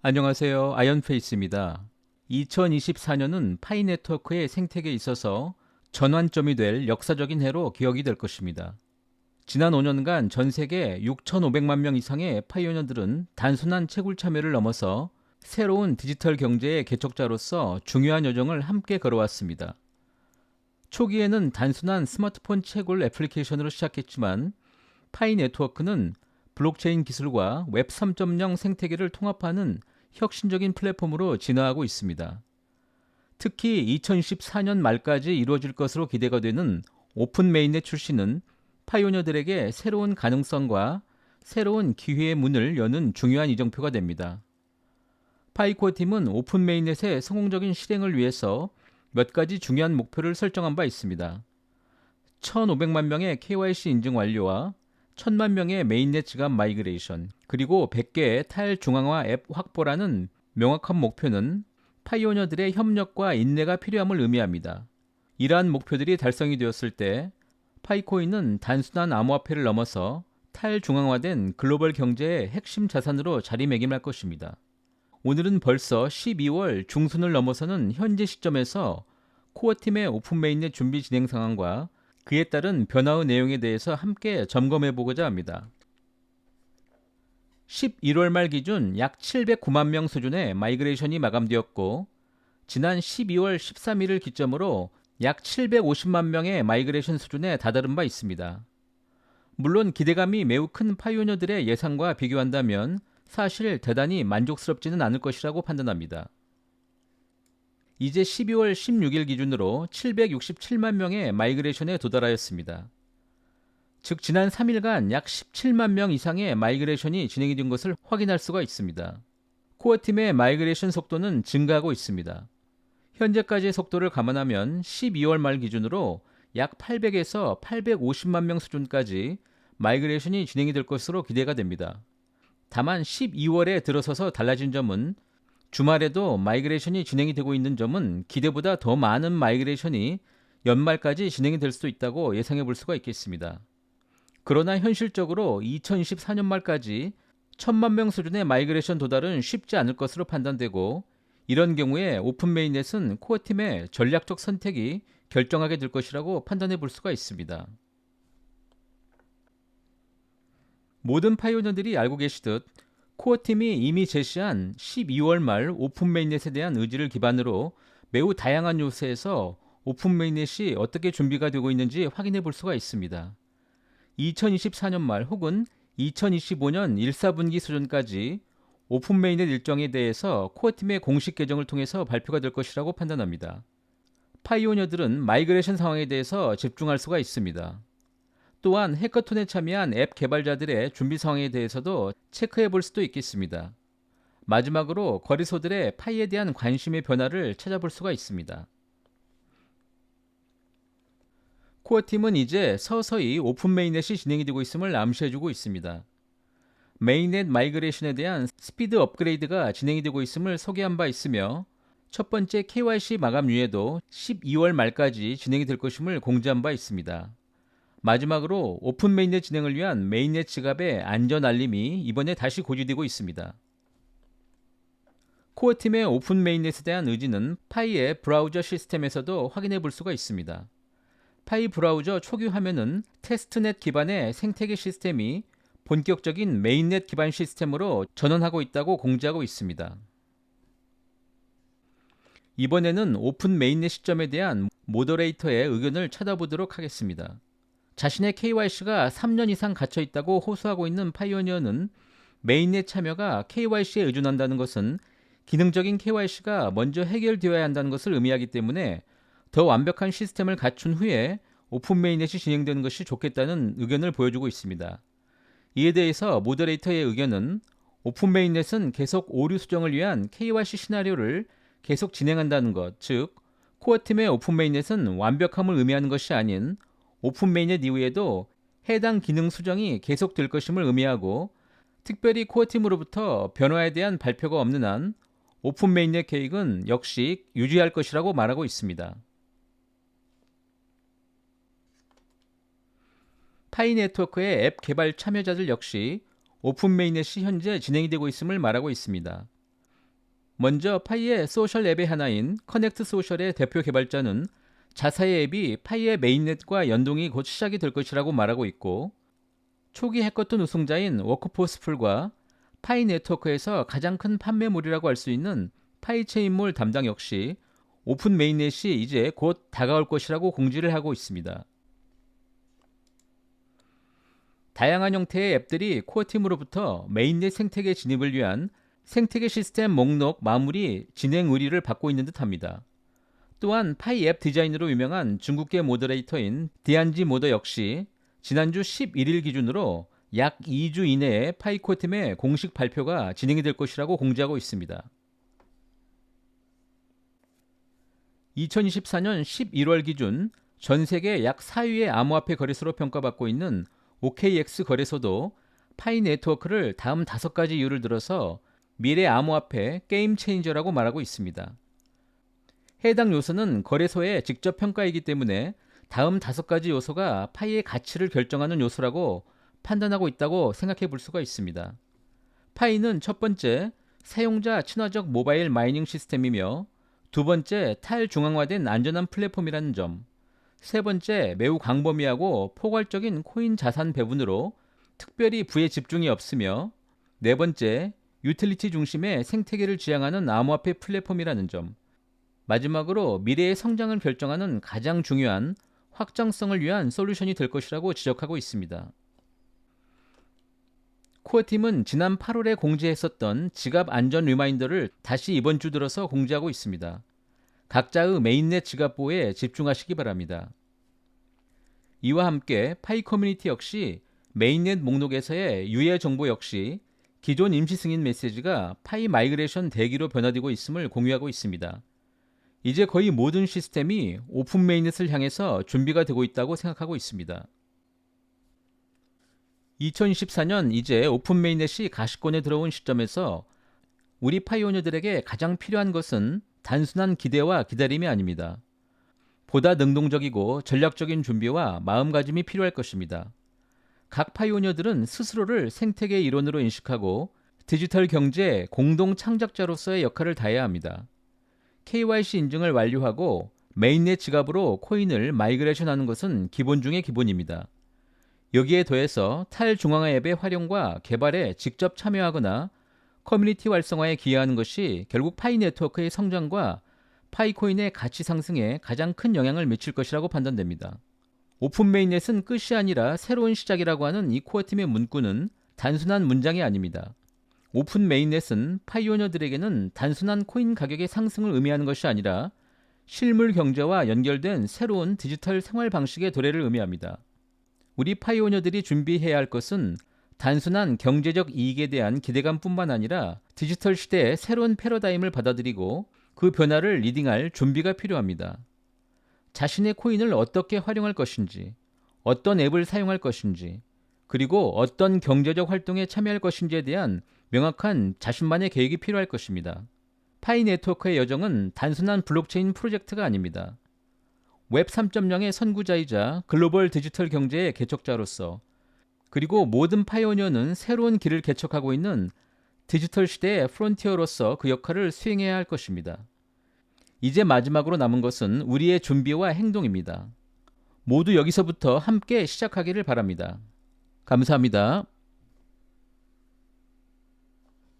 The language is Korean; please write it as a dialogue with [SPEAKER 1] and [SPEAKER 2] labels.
[SPEAKER 1] 안녕하세요. 아이언페이스입니다. 2024년은 파이 네트워크의 생태계에 있어서 전환점이 될 역사적인 해로 기억이 될 것입니다. 지난 5년간 전 세계 6,500만 명 이상의 파이오니어들은 단순한 채굴 참여를 넘어서 새로운 디지털 경제의 개척자로서 중요한 여정을 함께 걸어왔습니다. 초기에는 단순한 스마트폰 채굴 애플리케이션으로 시작했지만 파이 네트워크는 블록체인 기술과 웹 3.0 생태계를 통합하는 혁신적인 플랫폼으로 진화하고 있습니다. 특히 2014년 말까지 이루어질 것으로 기대가 되는 오픈 메인넷 출시는 파이오니어들에게 새로운 가능성과 새로운 기회의 문을 여는 중요한 이정표가 됩니다. 파이코어 팀은 오픈 메인넷의 성공적인 실행을 위해서 몇 가지 중요한 목표를 설정한 바 있습니다. 1,500만 명의 KYC 인증 완료와 1,000만 명의 메인넷 지갑 마이그레이션, 그리고 100개의 탈중앙화 앱 확보라는 명확한 목표는 파이오니어들의 협력과 인내가 필요함을 의미합니다. 이러한 목표들이 달성이 되었을 때 파이코인은 단순한 암호화폐를 넘어서 탈중앙화된 글로벌 경제의 핵심 자산으로 자리매김할 것입니다. 오늘은 벌써 12월 중순을 넘어서는 현재 시점에서 코어팀의 오픈 메인넷 준비 진행 상황과 그에 따른 변화의 내용에 대해서 함께 점검해 보고자 합니다. 11월 말 기준 약 709만 명 수준의 마이그레이션이 마감되었고 지난 12월 13일을 기점으로 약 750만 명의 마이그레이션 수준에 다다른 바 있습니다. 물론 기대감이 매우 큰 파이오니어들의 예상과 비교한다면 사실 대단히 만족스럽지는 않을 것이라고 판단합니다. 이제 12월 16일 기준으로 767만 명의 마이그레이션에 도달하였습니다. 즉 지난 3일간 약 17만 명 이상의 마이그레이션이 진행이 된 것을 확인할 수가 있습니다. 코어팀의 마이그레이션 속도는 증가하고 있습니다. 현재까지의 속도를 감안하면 12월 말 기준으로 약 800에서 850만 명 수준까지 마이그레이션이 진행이 될 것으로 기대가 됩니다. 다만 12월에 들어서서 달라진 점은 주말에도 마이그레이션이 진행이 되고 있는 점은 기대보다 더 많은 마이그레이션이 연말까지 진행이 될 수도 있다고 예상해 볼 수가 있겠습니다. 그러나 현실적으로 2024년 말까지 천만 명 수준의 마이그레이션 도달은 쉽지 않을 것으로 판단되고 이런 경우에 오픈 메인넷은 코어 팀의 전략적 선택이 결정하게 될 것이라고 판단해 볼 수가 있습니다. 모든 파이오니어들이 알고 계시듯 코어 팀이 이미 제시한 12월 말 오픈 메인넷에 대한 의지를 기반으로 매우 다양한 요소에서 오픈 메인넷이 어떻게 준비가 되고 있는지 확인해 볼 수가 있습니다. 2024년 말 혹은 2025년 1, 4분기 수준까지 오픈 메인넷 일정에 대해서 코어팀의 공식 계정을 통해서 발표가 될 것이라고 판단합니다. 파이오니어들은 마이그레이션 상황에 대해서 집중할 수가 있습니다. 또한 해커톤에 참여한 앱 개발자들의 준비 상황에 대해서도 체크해 볼 수도 있겠습니다. 마지막으로 거래소들의 파이에 대한 관심의 변화를 찾아볼 수가 있습니다. 코어팀은 이제 서서히 오픈 메인넷이 진행이 되고 있음을 암시해주고 있습니다. 메인넷 마이그레이션에 대한 스피드 업그레이드가 진행이 되고 있음을 소개한 바 있으며 첫 번째 KYC 마감 유예도 12월 말까지 진행이 될 것임을 공지한 바 있습니다. 마지막으로 오픈 메인넷 진행을 위한 메인넷 지갑의 안전 알림이 이번에 다시 고지되고 있습니다. 코어 팀의 오픈 메인넷에 대한 의지는 파이의 브라우저 시스템에서도 확인해 볼 수가 있습니다. 파이 브라우저 초기 화면은 테스트넷 기반의 생태계 시스템이 본격적인 메인넷 기반 시스템으로 전환하고 있다고 공지하고 있습니다. 이번에는 오픈 메인넷 시점에 대한 모더레이터의 의견을 찾아보도록 하겠습니다. 자신의 KYC가 3년 이상 갇혀 있다고 호소하고 있는 파이오니어는 메인넷 참여가 KYC에 의존한다는 것은 기능적인 KYC가 먼저 해결되어야 한다는 것을 의미하기 때문에 더 완벽한 시스템을 갖춘 후에 오픈 메인넷이 진행되는 것이 좋겠다는 의견을 보여주고 있습니다. 이에 대해서 모더레이터의 의견은 오픈 메인넷은 계속 오류 수정을 위한 KYC 시나리오를 계속 진행한다는 것, 즉 코어 팀의 오픈 메인넷은 완벽함을 의미하는 것이 아닌 오픈 메인넷 이후에도 해당 기능 수정이 계속될 것임을 의미하고 특별히 코어팀으로부터 변화에 대한 발표가 없는 한 오픈 메인넷 계획은 역시 유지할 것이라고 말하고 있습니다. 파이 네트워크의 앱 개발 참여자들 역시 오픈 메인넷이 현재 진행이 되고 있음을 말하고 있습니다. 먼저 파이의 소셜 앱의 하나인 커넥트 소셜의 대표 개발자는 자사의 앱이 파이의 메인넷과 연동이 곧 시작이 될 것이라고 말하고 있고 초기 해커톤 우승자인 워크포스풀과 파이 네트워크에서 가장 큰 판매물이라고 할 수 있는 파이 체인몰 담당 역시 오픈 메인넷이 이제 곧 다가올 것이라고 공지를 하고 있습니다. 다양한 형태의 앱들이 코어팀으로부터 메인넷 생태계 진입을 위한 생태계 시스템 목록 마무리 진행 의뢰를 받고 있는 듯합니다. 또한 파이 앱 디자인으로 유명한 중국계 모더레이터인 디안지 모더 역시 지난주 11일 기준으로 약 2주 이내에 파이코 팀의 공식 발표가 진행이 될 것이라고 공지하고 있습니다. 2024년 11월 기준 전 세계 약 4위의 암호화폐 거래소로 평가받고 있는 OKX 거래소도 파이 네트워크를 다음 다섯 가지 이유를 들어서 미래 암호화폐 게임 체인저라고 말하고 있습니다. 해당 요소는 거래소의 직접 평가이기 때문에 다음 다섯 가지 요소가 파이의 가치를 결정하는 요소라고 판단하고 있다고 생각해 볼 수가 있습니다. 파이는 첫 번째, 사용자 친화적 모바일 마이닝 시스템이며 두 번째, 탈중앙화된 안전한 플랫폼이라는 점, 세 번째, 매우 광범위하고 포괄적인 코인 자산 배분으로 특별히 부에 집중이 없으며 네 번째, 유틸리티 중심의 생태계를 지향하는 암호화폐 플랫폼이라는 점, 마지막으로 미래의 성장을 결정하는 가장 중요한 확장성을 위한 솔루션이 될 것이라고 지적하고 있습니다. 코어팀은 지난 8월에 공지했었던 지갑 안전 리마인더를 다시 이번 주 들어서 공지하고 있습니다. 각자의 메인넷 지갑 보호에 집중하시기 바랍니다. 이와 함께 파이 커뮤니티 역시 메인넷 목록에서의 유해 정보 역시 기존 임시 승인 메시지가 파이 마이그레이션 대기로 변화되고 있음을 공유하고 있습니다. 이제 거의 모든 시스템이 오픈 메인넷을 향해서 준비가 되고 있다고 생각하고 있습니다. 2024년 이제 오픈 메인넷이 가시권에 들어온 시점에서 우리 파이오니어들에게 가장 필요한 것은 단순한 기대와 기다림이 아닙니다. 보다 능동적이고 전략적인 준비와 마음가짐이 필요할 것입니다. 각 파이오니어들은 스스로를 생태계 일원으로 인식하고 디지털 경제 공동 창작자로서의 역할을 다해야 합니다. KYC 인증을 완료하고 메인넷 지갑으로 코인을 마이그레이션하는 것은 기본 중의 기본입니다. 여기에 더해서 탈중앙화 앱의 활용과 개발에 직접 참여하거나 커뮤니티 활성화에 기여하는 것이 결국 파이 네트워크의 성장과 파이코인의 가치 상승에 가장 큰 영향을 미칠 것이라고 판단됩니다. 오픈 메인넷은 끝이 아니라 새로운 시작이라고 하는 이 코어팀의 문구는 단순한 문장이 아닙니다. 오픈 메인넷은 파이오니어들에게는 단순한 코인 가격의 상승을 의미하는 것이 아니라 실물 경제와 연결된 새로운 디지털 생활 방식의 도래를 의미합니다. 우리 파이오니어들이 준비해야 할 것은 단순한 경제적 이익에 대한 기대감뿐만 아니라 디지털 시대의 새로운 패러다임을 받아들이고 그 변화를 리딩할 준비가 필요합니다. 자신의 코인을 어떻게 활용할 것인지, 어떤 앱을 사용할 것인지, 그리고 어떤 경제적 활동에 참여할 것인지에 대한 명확한 자신만의 계획이 필요할 것입니다. 파이 네트워크의 여정은 단순한 블록체인 프로젝트가 아닙니다. 웹 3.0의 선구자이자 글로벌 디지털 경제의 개척자로서 그리고 모든 파이오니어는 새로운 길을 개척하고 있는 디지털 시대의 프론티어로서 그 역할을 수행해야 할 것입니다. 이제 마지막으로 남은 것은 우리의 준비와 행동입니다. 모두 여기서부터 함께 시작하기를 바랍니다. 감사합니다.